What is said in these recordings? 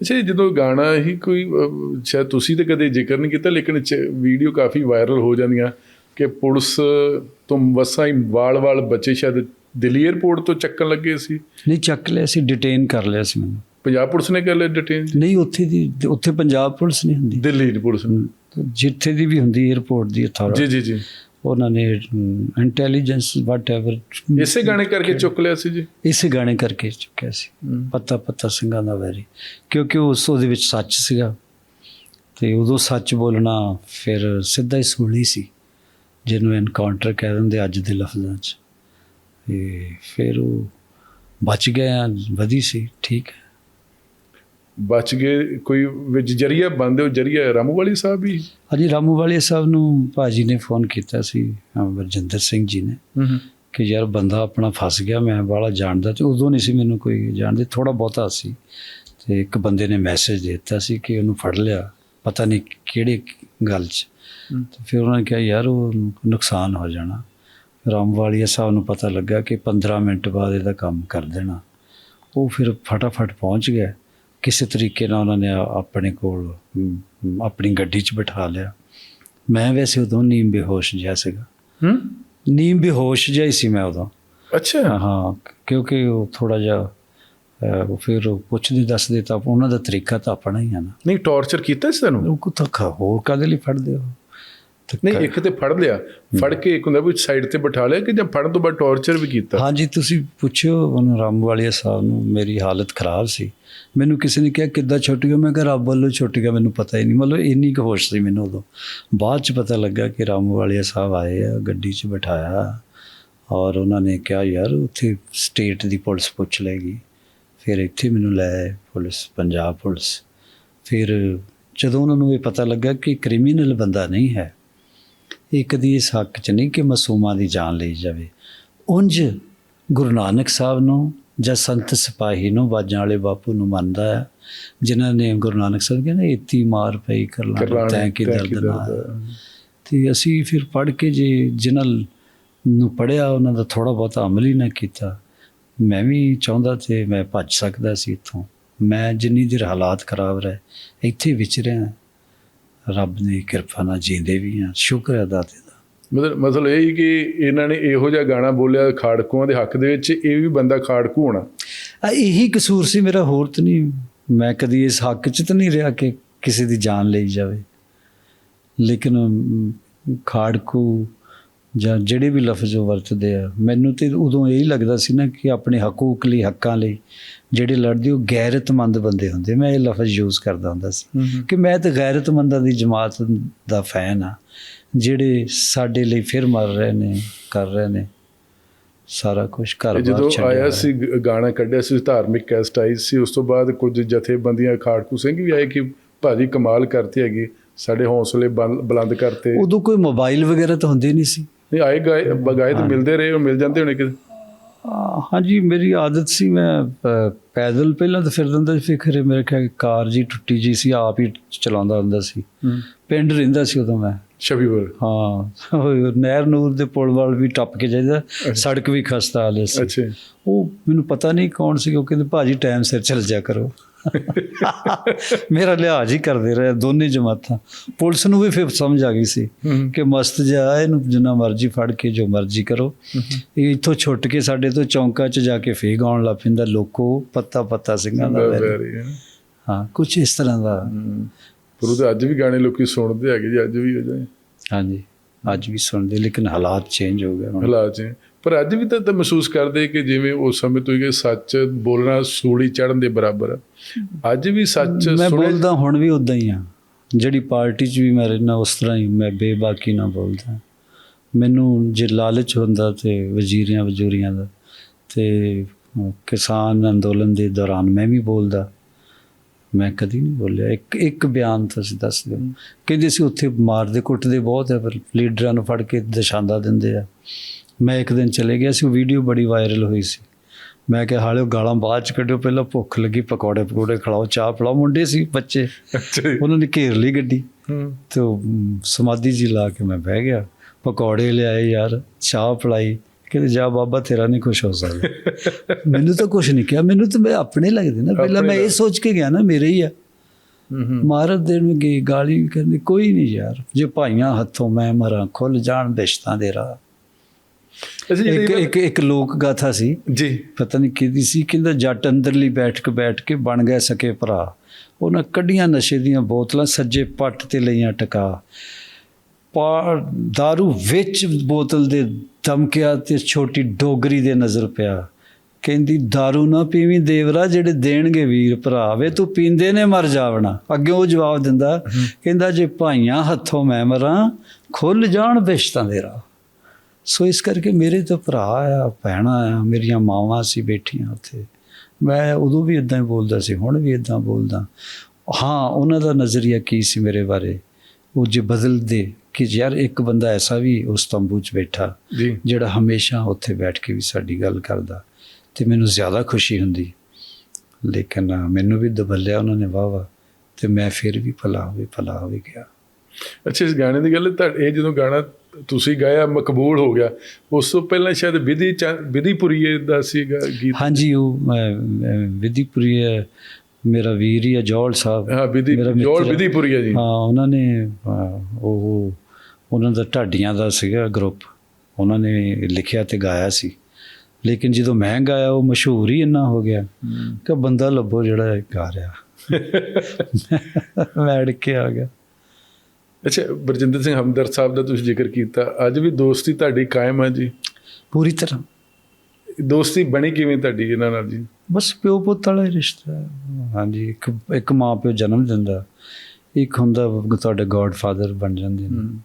ਅੱਛਾ ਜਦੋਂ ਗਾਣਾ ਹੀ ਕੋਈ ਸ਼ਾਇਦ ਤੁਸੀਂ ਤੇ ਕਦੇ ਜ਼ਿਕਰ ਨਹੀਂ ਕੀਤਾ ਲੇਕਿਨ ਵੀਡੀਓ ਕਾਫੀ ਵਾਇਰਲ ਹੋ ਜਾਂਦੀਆਂ ਕਿ ਪੁਲਿਸ ਤੋਂ ਵਸਾਂ ਹੀ ਵਾਲ-ਵਾਲ ਬੱਚੇ ਸ਼ਾਇਦ ਦਿੱਲੀ 에ਅਰਪੋਰਟ ਤੋਂ ਚੱਕਣ ਲੱਗੇ ਸੀ। ਨਹੀਂ ਚੱਕ ਲਿਆ ਸੀ ਡਿਟੇਨ ਕਰ ਲਿਆ ਸੀ ਮੈਨੂੰ। ਪੰਜਾਬ ਪੁਲਿਸ ਨੇ ਕਰ ਲਿਆ ਡਿਟੇਨ ਨਹੀਂ ਉੱਥੇ ਦੀ ਉੱਥੇ ਪੰਜਾਬ ਪੁਲਿਸ ਨਹੀਂ ਹੁੰਦੀ। ਦਿੱਲੀ ਦੀ ਪੁਲਿਸ ਜਿੱਥੇ ਦੀ ਵੀ ਹੁੰਦੀ 에ਅਰਪੋਰਟ ਦੀ ਅਥਾਰਟੀ ਜੀ ਜੀ ਜੀ। ਉਹਨਾਂ ਨੇ ਇੰਟੈਲੀਜੈਂਸ ਵਾਟਐਵਰ ਇਸੇ ਗਾਣੇ ਕਰਕੇ ਚੁੱਕ ਲਿਆ ਸੀ ਜੀ? ਇਸੇ ਗਾਣੇ ਕਰਕੇ ਚੁੱਕਿਆ ਸੀ। ਪੱਤਾ ਪੱਤਾ ਸਿੰਘਾਂ ਦਾ ਵੈਰੀ। ਕਿਉਂਕਿ ਉਸ ਉਹਦੇ ਵਿੱਚ ਸੱਚ ਸੀਗਾ। ਤੇ ਉਦੋਂ ਸੱਚ ਬੋਲਣਾ ਫਿਰ ਸਿੱਧਾ ਹੀ ਸੂਲੀ ਸੀ। ਜਿਹਨੂੰ ਐਨਕਾਊਂਟਰ ਕਹਿ ਦਿੰਦੇ ਅੱਜ ਦੇ ਲਫ਼ਜ਼ਾਂ 'ਚ। ਤੇ ਫਿਰ ਉਹ ਬਚ ਗਿਆ ਵਧੀ ਸੀ। ਠੀਕ ਹੈ। ਬਚ ਗਏ ਕੋਈ ਵਿੱਚ ਜਰੀਆ ਬੰਦੇ ਉਹ ਜਰੀਆ ਰਾਮੂ ਵਾਲੀ ਸਾਹਿਬ ਵੀ? ਅਜੀ ਰਾਮੂ ਵਾਲੇ ਸਾਹਿਬ ਨੂੰ ਭਾਜੀ ਨੇ ਫੋਨ ਕੀਤਾ ਸੀ ਵਰਜਿੰਦਰ ਸਿੰਘ ਜੀ ਨੇ। ਕਿ ਯਾਰ ਬੰਦਾ ਆਪਣਾ ਫਸ ਗਿਆ ਮੈਂ ਬਾਹਲਾ ਜਾਣਦਾ ਤੇ ਉਦੋਂ ਨਹੀਂ ਸੀ ਮੈਨੂੰ ਕੋਈ ਜਾਣਦੇ ਥੋੜਾ ਬਹੁਤਾ ਸੀ। ਤੇ ਇੱਕ ਬੰਦੇ ਨੇ ਮੈਸੇਜ ਦਿੱਤਾ ਸੀ ਕਿ ਉਹਨੂੰ ਫੜ ਲਿਆ ਪਤਾ ਨਹੀਂ ਕਿਹੜੇ ਗੱਲ 'ਚ। ਤੇ ਫਿਰ ਉਹਨਾਂ ਨੇ ਕਿਹਾ ਯਾਰ ਉਹ ਨੁਕਸਾਨ ਹੋ ਜਾਣਾ। ਰਾਮਵਾਲੀਆ ਸਾਹਿਬ ਨੂੰ ਪਤਾ ਲੱਗਾ ਕਿ 15 ਮਿੰਟ ਬਾਅਦ ਇਹਦਾ ਕੰਮ ਕਰ ਦੇਣਾ। ਉਹ ਫਿਰ ਫਟਾਫਟ ਪਹੁੰਚ ਗਿਆ। ਕਿਸੇ ਤਰੀਕੇ ਨਾਲ ਉਹਨਾਂ ਨੇ ਆਪਣੇ ਕੋਲ ਆਪਣੀ ਗੱਡੀ 'ਚ ਬਿਠਾ ਲਿਆ। ਮੈਂ ਵੈਸੇ ਉਦੋਂ ਨੀਂਦ ਬੇਹੋਸ਼ ਜਿਹਾ ਸੀਗਾ। ਹੂੰ ਨੀਂਦ ਬੇਹੋਸ਼ ਜਿਹਾ ਹੀ ਸੀ ਮੈਂ ਉਦੋਂ। ਅੱਛਾ। ਹਾਂ ਕਿਉਂਕਿ ਉਹ ਥੋੜਾ ਜਿਹਾ ਉਹ ਫਿਰ ਪੁੱਛਦੇ ਦੱਸਦੇ ਤਾਂ ਉਹਨਾਂ ਦਾ ਤਰੀਕਾ ਤਾਂ ਆਪਣਾ ਹੀ ਆ ਨਾ। ਨਹੀਂ ਟੌਰਚਰ ਕੀਤਾ ਸੀ ਤੁਹਾਨੂੰ ਉਹ ਕੋ ਤਾਂ ਹੋਰ ਕਾਦੇ ਲਈ ਫੜਦੇ ਹੋ? ਨਹੀਂ ਇੱਕ ਤੇ ਫੜ ਲਿਆ। ਫੜ ਕੇ ਇੱਕ ਹੁੰਦਾ ਵੀ ਸਾਈਡ ਤੇ ਬਿਠਾ ਲਿਆ ਕਿ ਜਾਂ ਫੜਨ ਤੋਂ ਬਾਅਦ ਟੌਰਚਰ ਵੀ ਕੀਤਾ? ਹਾਂਜੀ ਤੁਸੀਂ ਪੁੱਛਿਓ ਉਹਨੂੰ ਰਾਮਵਾਲੀਆ ਸਾਹਿਬ ਨੂੰ ਮੇਰੀ ਹਾਲਤ ਖਰਾਬ ਸੀ। ਮੈਨੂੰ ਕਿਸੇ ਨੇ ਕਿਹਾ ਕਿੱਦਾਂ ਛੁੱਟ ਗਿਆ ਮੈਂ ਕਿਹਾ ਰੱਬ ਵੱਲੋਂ ਛੁੱਟ ਗਿਆ ਮੈਨੂੰ ਪਤਾ ਹੀ ਨਹੀਂ। ਮਤਲਬ ਇੰਨੀ ਕੁ ਹੋਸ਼ ਸੀ ਮੈਨੂੰ ਉਦੋਂ। ਬਾਅਦ ਚ ਪਤਾ ਲੱਗਾ ਕਿ ਰਾਮਵਾਲੀਆ ਸਾਹਿਬ ਆਏ ਆ ਗੱਡੀ 'ਚ ਬਿਠਾਇਆ। ਔਰ ਉਹਨਾਂ ਨੇ ਕਿਹਾ ਯਾਰ ਉੱਥੇ ਸਟੇਟ ਦੀ ਪੁਲਿਸ ਪੁੱਛ ਲਏਗੀ। ਫਿਰ ਇੱਥੇ ਮੈਨੂੰ ਲੈ ਆਏ ਪੁਲਿਸ ਪੰਜਾਬ ਪੁਲਿਸ। ਫਿਰ ਜਦੋਂ ਉਹਨਾਂ ਨੂੰ ਇਹ ਪਤਾ ਲੱਗਾ ਕਿ ਕ੍ਰਿਮੀਨਲ ਬੰਦਾ ਨਹੀਂ ਹੈ ਇਹ ਕਦੀ ਇਸ ਹੱਕ 'ਚ ਨਹੀਂ ਕਿ ਮਾਸੂਮਾਂ ਦੀ ਜਾਨ ਲਈ ਜਾਵੇ। ਉਂਝ ਗੁਰੂ ਨਾਨਕ ਸਾਹਿਬ ਨੂੰ ਜਾਂ ਸੰਤ ਸਿਪਾਹੀ ਨੂੰ ਬਾਜਾਂ ਵਾਲੇ ਬਾਪੂ ਨੂੰ ਮੰਨਦਾ ਹੈ ਜਿਨ੍ਹਾਂ ਨੇ ਗੁਰੂ ਨਾਨਕ ਸਾਹਿਬ ਕਹਿੰਦੇ ਇਤੀ ਮਾਰ ਪਈ ਕਰਲਾ ਕਰਲਾਣੇ ਤੈਂ ਕੀ ਦਰਦ ਨਾ। ਤੇ ਅਸੀਂ ਫਿਰ ਪੜ੍ਹ ਕੇ ਜੇ ਜਿਨ੍ਹਾਂ ਨੂੰ ਪੜਿਆ ਉਹਨਾਂ ਦਾ ਥੋੜਾ ਬਹੁਤ ਅਮਲ ਹੀ ਨਾ ਕੀਤਾ। ਮੈਂ ਵੀ ਚਾਹੁੰਦਾ ਤੇ ਮੈਂ ਭੱਜ ਸਕਦਾ ਸੀ ਇੱਥੋਂ। ਮੈਂ ਜਿੰਨੀ ਦੇਰ ਹਾਲਾਤ ਖਰਾਬ ਰਹੇ ਇੱਥੇ ਵਿਚਰਿਆ ਰੱਬ ਦੀ ਕਿਰਪਾ ਨਾਲ ਜੀਂਦੇ ਵੀ ਆ ਸ਼ੁਕਰ ਹੈ ਦਾਤੇ ਦਾ। ਮਤਲਬ ਮਤਲਬ ਇਹ ਹੀ ਕਿ ਇਹਨਾਂ ਨੇ ਇਹੋ ਜਿਹਾ ਗਾਣਾ ਬੋਲਿਆ ਖਾੜਕੂਆਂ ਦੇ ਹੱਕ ਦੇ ਵਿੱਚ ਇਹ ਵੀ ਬੰਦਾ ਖਾੜਕੂ ਹੋਣਾ। ਆ ਇਹੀ ਕਸੂਰ ਸੀ ਮੇਰਾ ਹੋਰ ਤਾਂ ਨਹੀਂ। ਮੈਂ ਕਦੀ ਇਸ ਹੱਕ 'ਚ ਤਾਂ ਨਹੀਂ ਰਿਹਾ ਕਿ ਕਿਸੇ ਦੀ ਜਾਨ ਲਈ ਜਾਵੇ। ਲੇਕਿਨ ਖਾੜਕੂ ਜਾਂ ਜਿਹੜੇ ਵੀ ਲਫ਼ਜ਼ ਉਹ ਵਰਤਦੇ ਆ ਮੈਨੂੰ ਤੇ ਉਦੋਂ ਇਹ ਹੀ ਲੱਗਦਾ ਸੀ ਨਾ ਕਿ ਆਪਣੇ ਹਕੂਕ ਲਈ ਹੱਕਾਂ ਲਈ ਜਿਹੜੇ ਲੜਦੇ ਉਹ ਗੈਰਤਮੰਦ ਬੰਦੇ ਹੁੰਦੇ। ਮੈਂ ਇਹ ਲਫ਼ਜ਼ ਯੂਜ਼ ਕਰਦਾ ਹੁੰਦਾ ਸੀ ਕਿ ਮੈਂ ਤੇ ਗੈਰਤਮੰਦਾਂ ਦੀ ਜਮਾਤ ਦਾ ਫੈਨ ਆ। ਜਿਹੜੇ ਸਾਡੇ ਲਈ ਫਿਰ ਮਰ ਰਹੇ ਨੇ ਕਰ ਰਹੇ ਨੇ ਸਾਰਾ ਕੁਝ ਘਰ ਜਦੋਂ ਆਇਆ। ਸੀ ਗਾਣਾ ਕੱਢਿਆ ਸੀ ਧਾਰਮਿਕ ਕੈਸਟ ਆਈ ਸੀ ਉਸ ਤੋਂ ਬਾਅਦ ਕੁਝ ਜਥੇਬੰਦੀਆਂ ਖਾੜਕੂ ਸਿੰਘ ਵੀ ਆਏ ਕਿ ਭਾਜੀ ਕਮਾਲ ਕਰਤੀ ਹੈਗੀ ਸਾਡੇ ਹੌਸਲੇ ਬਲ- ਬੁਲੰਦ ਕਰਤੇ। ਉਦੋਂ ਕੋਈ ਮੋਬਾਈਲ ਵਗੈਰਾ ਤਾਂ ਹੁੰਦੇ ਨਹੀਂ ਸੀ। ਨਹੀਂ ਆਏ ਗਾਏ ਬਗਾਏ ਤਾਂ ਮਿਲਦੇ ਰਹੇ ਉਹ ਮਿਲ ਜਾਂਦੇ ਹੋਣੇ ਕਿ ਹਾਂਜੀ ਮੇਰੀ ਆਦਤ ਸੀ ਮੈਂ ਪੈਦਲ ਪਹਿਲਾਂ ਤਾਂ ਫਿਰਦਾ ਹੁੰਦਾ ਸੀ ਫਿਰ ਖਰੇ ਮੇਰੇ ਖਿਆਲ ਕਾਰ ਜੀ ਟੁੱਟੀ ਜੀ ਸੀ ਆਪ ਹੀ ਚਲਾਉਂਦਾ ਹੁੰਦਾ ਸੀ। ਪਿੰਡ ਰਹਿੰਦਾ ਸੀ ਉਦੋਂ ਮੈਂ। ਸ਼ਬੀਵਰ ਹਾਂ ਨਹਿਰ ਨੂਰ ਦੇ ਪੁਲ ਵੱਲ ਵੀ ਟੱਪ ਕੇ ਜਾਈਦਾ ਸੜਕ ਵੀ ਖਸਤਾ ਹਾਲੇ ਸੀ। ਉਹ ਮੈਨੂੰ ਪਤਾ ਨਹੀਂ ਕੌਣ ਸੀ ਉਹ ਕਹਿੰਦੇ ਭਾਜੀ ਟਾਈਮ ਸਿਰ ਚੱਲ ਜਾ ਕਰੋ। ਮੇਰਾ ਲਿਹਾਜ਼ ਹੀ ਕਰਦੇ ਰਹੇ ਦੋਨੇ ਜਮਾਤਾਂ। ਪੁਲਿਸ ਨੂੰ ਵੀ ਫਿਰ ਸਮਝ ਆ ਗਈ ਸੀ ਕਿ ਮਸਤ ਜਾ ਇਹਨੂੰ ਜਿੰਨਾ ਮਰਜ਼ੀ ਫੜ ਕੇ ਜੋ ਮਰਜ਼ੀ ਕਰੋ। ਇਹ ਇੱਥੋਂ ਛੁੱਟ ਕੇ ਸਾਡੇ ਤੋਂ ਚੌਂਕਾ 'ਚ ਜਾ ਕੇ ਫੇਰ ਗਾਉਣ ਲੱਗ ਪੈਂਦਾ ਲੋਕੋ ਪੱਤਾ ਪੱਤਾ ਸਿੰਘਾਂ ਦਾ ਹਾਂ ਕੁਝ ਇਸ ਤਰ੍ਹਾਂ ਦਾ। ਪਰ ਉਹਦੇ ਅੱਜ ਵੀ ਗਾਣੇ ਲੋਕੀ ਸੁਣਦੇ ਹੈਗੇ ਜੀ ਅੱਜ ਵੀ ਹੋ ਜਾਏ ਹਾਂਜੀ ਅੱਜ ਵੀ ਸੁਣਦੇ ਲੇਕਿਨ ਹਾਲਾਤ ਚੇਂਜ ਹੋ ਗਏ ਹੁਣ। ਹਾਲਾਤ 'ਚ ਪਰ ਅੱਜ ਵੀ ਤਾਂ ਮਹਿਸੂਸ ਕਰਦੇ ਕਿ ਜਿਵੇਂ ਉਸ ਸਮੇਂ ਤੋਂ ਹੀ ਸੱਚ ਬੋਲਣਾ ਸੂਲੀ ਚੜਨ ਦੇ ਬਰਾਬਰ। ਅੱਜ ਵੀ ਸੱਚ ਮੈਂ ਬੋਲਦਾ ਹੁਣ ਵੀ ਉਦਾਂ ਹੀ ਆ। ਜਿਹੜੀ ਪਾਰਟੀ 'ਚ ਵੀ ਮੈਂ ਰਹਿਣਾ ਉਸ ਤਰ੍ਹਾਂ ਹੀ ਮੈਂ ਬੇਬਾਕੀ ਨਾ ਬੋਲਦਾ। ਮੈਨੂੰ ਜੇ ਲਾਲਚ ਹੁੰਦਾ ਤੇ ਵਜ਼ੀਰੀਆਂ ਵਜੂਰੀਆਂ ਦਾ ਤੇ ਕਿਸਾਨ ਅੰਦੋਲਨ ਦੇ ਦੌਰਾਨ ਮੈਂ ਵੀ ਬੋਲਦਾ। ਮੈਂ ਕਦੀ ਨਹੀਂ ਬੋਲਿਆ। ਇੱਕ ਇੱਕ ਬਿਆਨ ਤੁਸੀਂ ਦੱਸ ਦਿਓ। ਕਹਿੰਦੇ ਸੀ ਉੱਥੇ ਮਾਰਦੇ ਕੁੱਟਦੇ ਬਹੁਤ ਹੈ ਪਰ ਲੀਡਰਾਂ ਨੂੰ ਫੜ ਕੇ ਦਸ਼ਾਂਦਾ ਦਿੰਦੇ ਆ। ਮੈਂ ਇੱਕ ਦਿਨ ਚਲੇ ਗਿਆ ਸੀ ਉਹ ਵੀਡੀਓ ਬੜੀ ਵਾਇਰਲ ਹੋਈ ਸੀ। ਮੈਂ ਕਿਹਾ ਹਾਲੇ ਉਹ ਗਾਲਾਂ ਬਾਅਦ ਚ ਕੱਢਿਓ ਪਹਿਲਾਂ ਭੁੱਖ ਲੱਗੀ ਪਕੌੜੇ ਪਕੌੜੇ ਖਿਲਾਓ ਚਾਹ ਪਿਲਾਓ। ਮੁੰਡੇ ਸੀ ਬੱਚੇ। ਉਹਨਾਂ ਨੇ ਘੇਰ ਲਈ ਗੱਡੀ। ਹੂੰ। ਤੇ ਸਮਾਧੀ ਜੀ ਲਾ ਕੇ ਮੈਂ ਬਹਿ ਗਿਆ। ਪਕੌੜੇ ਲਿਆਏ ਯਾਰ ਚਾਹ ਪਿਲਾਈ। ਕਹਿੰਦੇ ਜਾ ਬਾਬਾ ਤੇਰਾ ਨਹੀਂ ਕੁਝ ਹੋ ਸਕਦਾ। ਮੈਨੂੰ ਤਾਂ ਕੁਝ ਨਹੀਂ ਕਿਹਾ। ਮੈਨੂੰ ਤਾਂ ਮੈਂ ਆਪਣੇ ਲੱਗਦੇ ਨਾ। ਪਹਿਲਾਂ ਮੈਂ ਇਹ ਸੋਚ ਕੇ ਗਿਆ ਨਾ ਮੇਰੇ ਹੀ ਆ। ਮਾਰਤ ਦੇਣਗੇ ਗਾਲੀ ਕਰਨੀ ਕੋਈ ਨਹੀਂ ਯਾਰ। ਜੇ ਭਾਈਆਂ ਹੱਥੋਂ ਮੈਂ ਮਰਾਂ ਖੁੱਲ ਜਾਣ ਬਿਸ਼ਤਾਂ ਦੇ ਰਾਹ ਅੱਛਾ ਇੱਕ ਜਿਹੜੀ ਇੱਕ ਇੱਕ ਲੋਕ ਗਾਥਾ ਸੀ ਜੀ ਪਤਾ ਨਹੀਂ ਕਿਹਦੀ ਸੀ ਕਹਿੰਦਾ ਜੱਟ ਅੰਦਰਲੀ ਬੈਠ ਕੇ ਬੈਠ ਕੇ ਬਣ ਗਏ ਸਕੇ ਭਰਾ ਉਹਨਾਂ ਕੱਢੀਆਂ ਨਸ਼ੇ ਦੀਆਂ ਬੋਤਲਾਂ ਸੱਜੇ ਪੱਟ ਤੇ ਲਈਆਂ ਟਕਾ ਪਾ दारू ਵਿੱਚ ਬੋਤਲ ਦੇ ਧਮਕਿਆ ਤੇ ਛੋਟੀ ਡੋਗਰੀ ਦੇ ਨਜ਼ਰ ਪਿਆ ਕਹਿੰਦੀ दारू ਨਾ ਪੀਵੀਂ ਦੇਵਰਾ ਜਿਹੜੇ ਦੇਣਗੇ ਵੀਰ ਭਰਾ ਵੇ ਤੂੰ ਪੀਂਦੇ ਨੇ ਮਰ ਜਾਵਣਾ ਅੱਗੇ ਉਹ ਜਵਾਬ ਦਿੰਦਾ ਕਹਿੰਦਾ ਜੇ ਭਾਈਆਂ ਹੱਥੋਂ ਮੈਂ ਮਰਾਂ ਖੁੱਲ ਜਾਣ ਬਿਸ਼ਤਾਂ ਦੇ ਰਾਹ ਸੋ ਇਸ ਕਰਕੇ ਮੇਰੇ ਤਾਂ ਭਰਾ ਆ ਭੈਣਾਂ ਆ ਮੇਰੀਆਂ ਮਾਵਾਂ ਸੀ ਬੈਠੀਆਂ ਉੱਥੇ। ਮੈਂ ਉਦੋਂ ਵੀ ਇਦਾਂ ਹੀ ਬੋਲਦਾ ਸੀ ਹੁਣ ਵੀ ਇਦਾਂ ਬੋਲਦਾ। ਹਾਂ ਉਹਨਾਂ ਦਾ ਨਜ਼ਰੀਆ ਕੀ ਸੀ ਮੇਰੇ ਬਾਰੇ? ਉਹ ਜੇ ਬਦਲਦੇ ਕਿ ਯਾਰ ਇੱਕ ਬੰਦਾ ਐਸਾ ਵੀ ਉਸ ਤੰਬੂ 'ਚ ਬੈਠਾ ਜਿਹੜਾ ਹਮੇਸ਼ਾ ਉੱਥੇ ਬੈਠ ਕੇ ਵੀ ਸਾਡੀ ਗੱਲ ਕਰਦਾ ਤੇ ਮੈਨੂੰ ਜ਼ਿਆਦਾ ਖੁਸ਼ੀ ਹੁੰਦੀ। ਲੇਕਿਨ ਮੈਨੂੰ ਵੀ ਦਬਲਿਆ ਉਹਨਾਂ ਨੇ ਵਾਹ ਵਾਹ ਤੇ ਮੈਂ ਫਿਰ ਵੀ ਭਲਾ ਹੋਵੇ ਭਲਾ ਹੋਵੇ ਗਿਆ। ਅੱਛਾ ਇਸ ਗਾਣੇ ਦੀ ਗੱਲ ਤਾਂ ਇਹ ਜਦੋਂ ਗਾਣਾ ਤੁਸੀਂ ਗਾਇਆ ਮਕਬੂਲ ਹੋ ਗਿਆ। ਉਸ ਤੋਂ ਪਹਿਲਾਂ ਸ਼ਾਇਦ ਵਿਧੀ ਵਿਧੀਪੁਰੀਏ ਦਾ ਸੀਗਾ ਗੀਤ। ਹਾਂਜੀ ਉਹ ਅਹ, ਅਹ, ਵਿਧੀਪੁਰੀ ਹੈ, ਮੇਰਾ ਵੀਰ ਹੀ ਹੈ ਜੋਲ ਸਾਹਿਬ। ਹਾਂ ਵਿਧੀ ਜੋਲ। ਵਿਧੀਪੁਰੀਆ ਜੀ। ਹਾਂ ਉਹਨਾਂ ਨੇ ਉਹ ਉਹਨਾਂ ਦਾ ਢਾਡੀਆਂ ਦਾ ਸੀਗਾ ਗਰੁੱਪ। ਉਹਨਾਂ ਨੇ ਲਿਖਿਆ ਤੇ ਗਾਇਆ ਸੀ। ਲੇਕਿਨ ਜਦੋਂ ਮੈਂ ਗਾਇਆ ਉਹ ਮਸ਼ਹੂਰ ਹੀ ਇੰਨਾ ਹੋ ਗਿਆ ਕਿ ਬੰਦਾ ਲੱਭੋ ਜਿਹੜਾ ਗਾ ਰਿਹਾ। ਮੈਂ ਅੜ ਕੇ ਆ ਗਿਆ। ਅੱਛਾ ਬਰਜਿੰਦਰ ਸਿੰਘ ਹਮਦਰ ਸਾਹਿਬ ਦਾ ਤੁਸੀਂ ਜ਼ਿਕਰ ਕੀਤਾ। ਅੱਜ ਵੀ ਦੋਸਤੀ ਤੁਹਾਡੀ ਕਾਇਮ ਹੈ ਜੀ? ਪੂਰੀ ਤਰ੍ਹਾਂ। ਦੋਸਤੀ ਬਣੀ ਕਿਵੇਂ ਤੁਹਾਡੀ ਇਹਨਾਂ ਨਾਲ ਜੀ? ਬਸ ਪਿਓ ਪੁੱਤ ਵਾਲਾ ਹੀ ਰਿਸ਼ਤਾ। ਹੈ। ਹਾਂਜੀ ਇੱਕ ਇੱਕ ਮਾਂ ਪਿਓ ਜਨਮ ਦਿੰਦਾ। ਇੱਕ ਹੁੰਦਾ ਤੁਹਾਡੇ ਗੋਡਫਾਦਰ ਬਣ ਜਾਂਦੇ ਨੇ।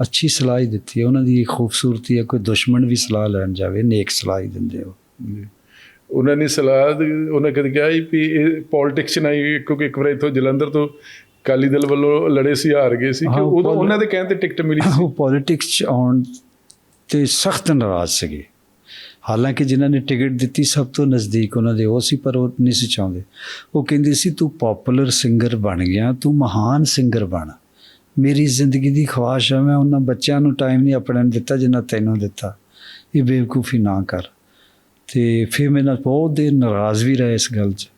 ਅੱਛੀ ਸਲਾਹ ਹੀ ਦਿੱਤੀ ਹੈ। ਉਹਨਾਂ ਦੀ ਖੂਬਸੂਰਤੀ ਹੈ ਕੋਈ ਦੁਸ਼ਮਣ ਵੀ ਸਲਾਹ ਲੈਣ ਜਾਵੇ ਨੇਕ ਸਲਾਹ ਹੀ ਦਿੰਦੇ ਹੋ। ਉਹਨਾਂ ਨੇ ਸਲਾਹ ਉਹਨਾਂ ਕਦੇ ਕਿਹਾ ਵੀ ਇਹ ਪੋਲਿਟਿਕਸ ਨਾ ਹੀ ਕਿਉਂਕਿ ਇੱਕ ਵਾਰ ਇਥੋਂ ਜਲੰਧਰ ਤੋਂ ਕਾਲੀ ਦਲ ਵੱਲੋਂ ਲੜੇ ਸੀ ਹਾਰ ਗਏ ਸੀ ਕਿ ਉਦੋਂ ਉਹਨਾਂ ਦੇ ਕਹਿਣ ਤੇ ਟਿਕਟ ਮਿਲੀ ਸੀ? ਉਹ ਪੋਲਿਟਿਕਸ ਚ ਆਉਣ ਤੇ ਸਖਤ ਨਾਰਾਜ਼ ਸੀਗੇ। ਹਾਲਾਂਕਿ ਜਿਨ੍ਹਾਂ ਨੇ ਟਿਕਟ ਦਿੱਤੀ ਸਭ ਤੋਂ ਨਜ਼ਦੀਕ ਉਹਨਾਂ ਦੇ ਉਹ ਸੀ ਪਰ ਉਹ ਨਹੀਂ ਸੀ ਚਾਹੁੰਦੇ। ਉਹ ਕਹਿੰਦੇ ਸੀ ਤੂੰ ਪਪੂਲਰ ਸਿੰਗਰ ਬਣ ਗਿਆ ਤੂੰ ਮਹਾਨ ਸਿੰਗਰ ਬਣ। ਮੇਰੀ ਜ਼ਿੰਦਗੀ ਦੀ ਖੁਆਇਸ਼ ਹੈ ਮੈਂ ਉਹਨਾਂ ਬੱਚਿਆਂ ਨੂੰ ਟਾਈਮ ਨਹੀਂ ਆਪਣੇ ਨੂੰ ਦਿੱਤਾ ਜਿੰਨਾ ਤੈਨੂੰ ਦਿੱਤਾ। ਇਹ ਬੇਵਕੂਫੀ ਨਾ ਕਰ। ਤੇ ਫਿਰ ਮੇਰੇ ਨਾਲ ਬਹੁਤ ਦੇਰ ਨਾਰਾਜ਼ ਵੀ ਰਹੇ ਇਸ ਗੱਲ 'ਚ।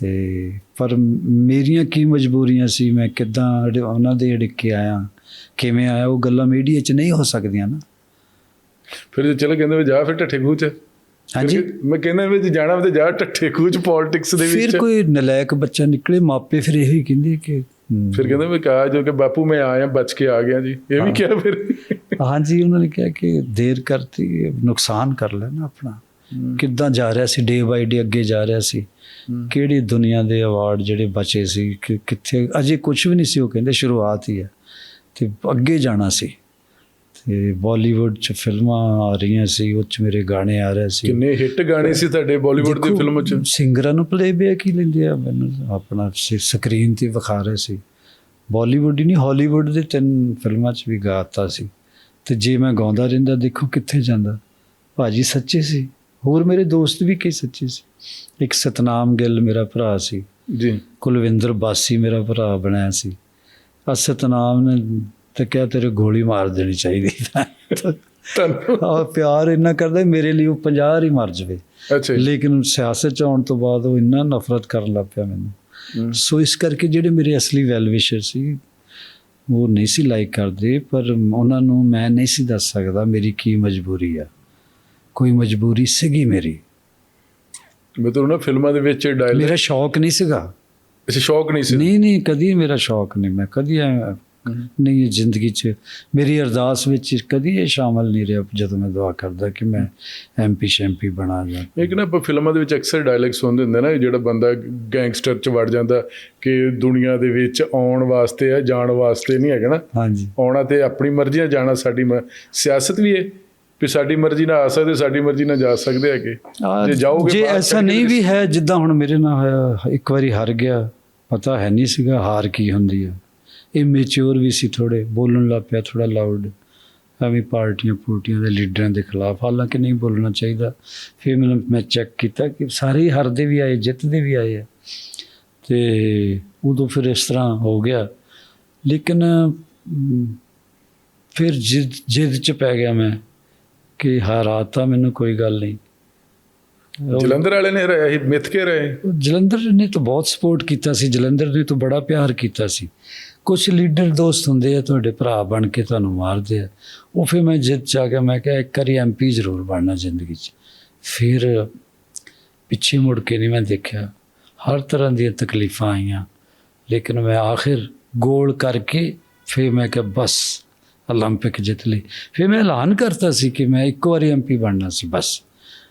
ਤੇ ਪਰ ਮੇਰੀਆਂ ਕੀ ਮਜਬੂਰੀਆਂ ਸੀ ਮੈਂ ਕਿੱਦਾਂ ਉਹਨਾਂ ਦੇ ਅੜਿੱਕ ਆਇਆ ਕਿਵੇਂ ਆਇਆ ਉਹ ਗੱਲਾਂ ਮੀਡੀਆ 'ਚ ਨਹੀਂ ਹੋ ਸਕਦੀਆਂ ਨਾ। ਫਿਰ ਜੇ ਚਲੋ ਕਹਿੰਦੇ ਵੀ ਜਾ ਫਿਰ ਠੱਠੇ ਖੂਚ ਹਾਂਜੀ। ਮੈਂ ਕਹਿੰਦਾ ਵੀ ਜੇ ਜਾਣਾ ਵੀ ਤੇ ਜਾ ਠੱਠੇ ਖੂਚ ਪੋਲਿਟਿਕਸ ਦੇ ਵਿੱਚ। ਫਿਰ ਕੋਈ ਨਲਾਇਕ ਬੱਚਾ ਨਿਕਲੇ ਮਾਪੇ ਫਿਰ ਇਹੀ ਕਹਿੰਦੇ ਕਿ ਫਿਰ ਕਹਿੰਦਾ ਵੀ ਕਹਾ ਜੋ ਕਿ ਬਾਪੂ ਮੈਂ ਆਇਆ ਬਚ ਕੇ ਆ ਗਿਆ ਜੀ। ਇਹ ਵੀ ਕਿਹਾ ਫਿਰ। ਹਾਂਜੀ ਉਹਨਾਂ ਨੇ ਕਿਹਾ ਕਿ ਦੇਰ ਕਰਤੀ ਨੁਕਸਾਨ ਕਰ ਲੈਣਾ ਆਪਣਾ। ਕਿੱਦਾਂ ਜਾ ਰਿਹਾ ਸੀ ਡੇ ਬਾਈ ਡੇ ਅੱਗੇ ਜਾ ਰਿਹਾ ਸੀ? ਕਿਹੜੀ ਦੁਨੀਆ ਦੇ ਅਵਾਰਡ ਜਿਹੜੇ ਬਚੇ ਸੀ? ਕਿ ਕਿੱਥੇ? ਅਜੇ ਕੁਝ ਵੀ ਨਹੀਂ ਸੀ ਉਹ ਕਹਿੰਦੇ ਸ਼ੁਰੂਆਤ ਹੀ ਹੈ। ਤੇ ਅੱਗੇ ਜਾਣਾ ਸੀ। ਤੇ ਬਾਲੀਵੁੱਡ ਚ ਫਿਲਮਾਂ ਆ ਰਹੀਆਂ ਸੀ ਉਹ ਚ ਮੇਰੇ ਗਾਣੇ ਆ ਰਹੇ ਸੀ। ਕਿੰਨੇ ਹਿੱਟ ਗਾਣੇ ਸੀ ਤੁਹਾਡੇ ਬਾਲੀਵੁੱਡ ਦੀ ਫਿਲਮ ਚ? ਸਿੰਗਰਾਂ ਨੂੰ ਪਲੇਬੈਕ ਹੀ ਲੈਂਦੇ ਆ? ਮੈਨੂੰ ਆਪਣਾ ਸਕਰੀਨ ਤੇ ਵਿਖਾ ਰਹੇ ਸੀ। ਬਾਲੀਵੁੱਡ ਹੀ ਨਹੀਂ ਹਾਲੀਵੁੱਡ ਦੇ ਤਿੰਨ ਫਿਲਮਾਂ 'ਚ ਵੀ ਗਾਤਾ ਸੀ। ਤੇ ਜੇ ਮੈਂ ਗਾਉਂਦਾ ਰਹਿੰਦਾ ਦੇਖੋ ਕਿੱਥੇ ਜਾਂਦਾ। ਭਾਜੀ ਸੱਚੇ ਸੀ। ਹੋਰ ਮੇਰੇ ਦੋਸਤ ਵੀ ਕਈ ਸੱਚੇ ਸੀ। ਇੱਕ ਸਤਨਾਮ ਗਿੱਲ ਮੇਰਾ ਭਰਾ ਸੀ। ਜੀ। ਕੁਲਵਿੰਦਰ ਬਾਸੀ ਮੇਰਾ ਭਰਾ ਬਣਿਆ ਸੀ। ਆ ਸਤਨਾਮ ਨੇ ਤੇ ਕਿਹਾ ਤੇਰੇ ਗੋਲੀ ਮਾਰ ਦੇਣੀ ਚਾਹੀਦੀ। ਤੁਹਾਨੂੰ ਆ ਪਿਆਰ ਇੰਨਾ ਕਰਦਾ ਮੇਰੇ ਲਈ ਉਹ 50 ਹੀ ਮਰ ਜਵੇ। ਅੱਛਾ। ਲੇਕਿਨ ਸਿਆਸਤ ਚ ਆਉਣ ਤੋਂ ਬਾਅਦ ਉਹ ਇੰਨਾ ਨਫ਼ਰਤ ਕਰਨ ਲੱਗ ਪਿਆ ਮੈਨੂੰ। ਸੋ ਇਸ ਕਰਕੇ ਜਿਹੜੇ ਮੇਰੇ ਅਸਲੀ ਵੈਲ ਵਿਸ਼ਰ ਸੀ ਉਹ ਨਹੀਂ ਸੀ ਲਾਈਕ ਕਰਦੇ ਪਰ ਉਹਨਾਂ ਨੂੰ ਮੈਂ ਨਹੀਂ ਸੀ ਦੱਸ ਸਕਦਾ ਮੇਰੀ ਕੀ ਮਜਬੂਰੀ ਆ। ਕੋਈ ਮਜਬੂਰੀ ਸੀਗੀ ਮੇਰੀ? ਮਤਲਬ ਨਾ ਫਿਲਮਾਂ ਦੇ ਵਿੱਚ ਡਾਇਲੌਗ ਮੇਰਾ ਸ਼ੌਕ ਨਹੀਂ ਸੀਗਾ। ਅੱਛਾ ਸ਼ੌਕ ਨਹੀਂ ਸੀ? ਨਹੀਂ ਨਹੀਂ ਕਦੀ ਮੇਰਾ ਸ਼ੌਕ ਨਹੀਂ। ਮੈਂ ਕਦੀ ਨਹੀਂ ਇਹ ਜ਼ਿੰਦਗੀ 'ਚ ਮੇਰੀ ਅਰਦਾਸ ਵਿੱਚ ਕਦੀ ਇਹ ਸ਼ਾਮਲ ਨਹੀਂ ਰਿਹਾ ਜਦੋਂ ਮੈਂ ਦੁਆ ਕਰਦਾ ਕਿ ਮੈਂ ਐਮਪੀ ਸ਼ੈਂਪੀ ਬਣਾ ਜਾਂ। ਇੱਕ ਨਾ ਆਪਾਂ ਫਿਲਮਾਂ ਦੇ ਵਿੱਚ ਅਕਸਰ ਡਾਇਲੌਗ ਸੁਣਦੇ ਹੁੰਦੇ ਨਾ ਜਿਹੜਾ ਬੰਦਾ ਗੈਂਗਸਟਰ ਚ ਵੜ ਜਾਂਦਾ ਕਿ ਦੁਨੀਆ ਦੇ ਵਿੱਚ ਆਉਣ ਵਾਸਤੇ ਹੈ ਜਾਣ ਵਾਸਤੇ ਨਹੀਂ ਹੈਗਾ ਨਾ। ਹਾਂਜੀ। ਆਉਣਾ ਤੇ ਆਪਣੀ ਮਰਜ਼ੀ ਨਾਲ ਜਾਣਾ ਸਾਡੀ ਮ- ਸਿਆਸਤ ਵੀ ਹੈ ਵੀ ਸਾਡੀ ਮਰਜ਼ੀ ਨਾਲ ਆ ਸਕਦੇ ਸਾਡੀ ਮਰਜ਼ੀ ਨਾਲ ਜਾ ਸਕਦੇ ਹੈਗੇ। ਆ, ਜੇ ਜਾਓਗੇ ਜੇ ਐਸਾ ਨਹੀਂ ਵੀ ਹੈ ਜਿੱਦਾਂ ਹੁਣ ਮੇਰੇ ਨਾਲ ਹੋਇਆ ਇੱਕ ਵਾਰੀ ਹਾਰ ਗਿਆ ਪਤਾ ਹੈ ਨਹੀਂ ਸੀਗਾ ਹਾਰ ਕੀ ਹੁੰਦੀ ਹੈ ਇਹ ਮੈਚੁਰ ਵੀ ਸੀ ਥੋੜੇ ਬੋਲਣ ਲੱਗ ਪਿਆ ਥੋੜਾ ਲਾਊਡ ਐਵੇਂ ਪਾਰਟੀਆਂ ਪੂਰਟੀਆਂ ਦੇ ਲੀਡਰਾਂ ਦੇ ਖਿਲਾਫ ਹਾਲਾਂਕਿ ਨਹੀਂ ਬੋਲਣਾ ਚਾਹੀਦਾ। ਫਿਰ ਮੈਨੂੰ ਮੈਂ ਚੈੱਕ ਕੀਤਾ ਕਿ ਸਾਰੇ ਹਾਰਦੇ ਵੀ ਆਏ ਜਿੱਤਦੇ ਵੀ ਆਏ ਆ। ਤੇ ਉਦੋਂ ਫਿਰ ਇਸ ਤਰ੍ਹਾਂ ਹੋ ਗਿਆ। ਲੇਕਿਨ ਫਿਰ ਜਿੱਦ ਜਿੱਦ ਚ ਪੈ ਗਿਆ ਮੈਂ। ਕਿ ਹਾਰਾਤ ਤਾਂ ਮੈਨੂੰ ਕੋਈ ਗੱਲ ਨਹੀਂ। ਜਲੰਧਰ ਵਾਲੇ ਨੇ ਰਹੇ ਇਹ ਮਿੱਥ ਕੇ ਰਹੇ? ਜਲੰਧਰ ਨੇ ਤਾਂ ਬਹੁਤ ਸਪੋਰਟ ਕੀਤਾ ਸੀ। ਜਲੰਧਰ ਨੇ ਤਾਂ ਬੜਾ ਪਿਆਰ ਕੀਤਾ ਸੀ। ਕੁਝ ਲੀਡਰ ਦੋਸਤ ਹੁੰਦੇ ਆ ਤੁਹਾਡੇ ਭਰਾ ਬਣ ਕੇ ਤੁਹਾਨੂੰ ਮਾਰਦੇ ਆ। ਉਹ ਫਿਰ ਮੈਂ ਜਿੱਤ ਜਾ ਕੇ ਮੈਂ ਕਿਹਾ ਇੱਕ ਵਾਰੀ ਐਮਪੀ ਜ਼ਰੂਰ ਬਣਨਾ ਜ਼ਿੰਦਗੀ 'ਚ। ਫਿਰ ਪਿੱਛੇ ਮੁੜ ਕੇ ਨਹੀਂ ਮੈਂ ਦੇਖਿਆ। ਹਰ ਤਰ੍ਹਾਂ ਦੀਆਂ ਤਕਲੀਫਾਂ ਆਈਆਂ। ਲੇਕਿਨ ਮੈਂ ਆਖਿਰ ਗੋਲ ਕਰਕੇ ਫਿਰ ਮੈਂ ਕਿਹਾ ਬਸ 올림픽 ਜਿੱਤ ਲਈ ਫਿਰ ਮੈਂ ਐਲਾਨ ਕਰਤਾ ਸੀ ਕਿ ਮੈਂ ਇੱਕ ਵਾਰੀ ਐਮਪੀ ਬਣਨਾ ਸੀ ਬਸ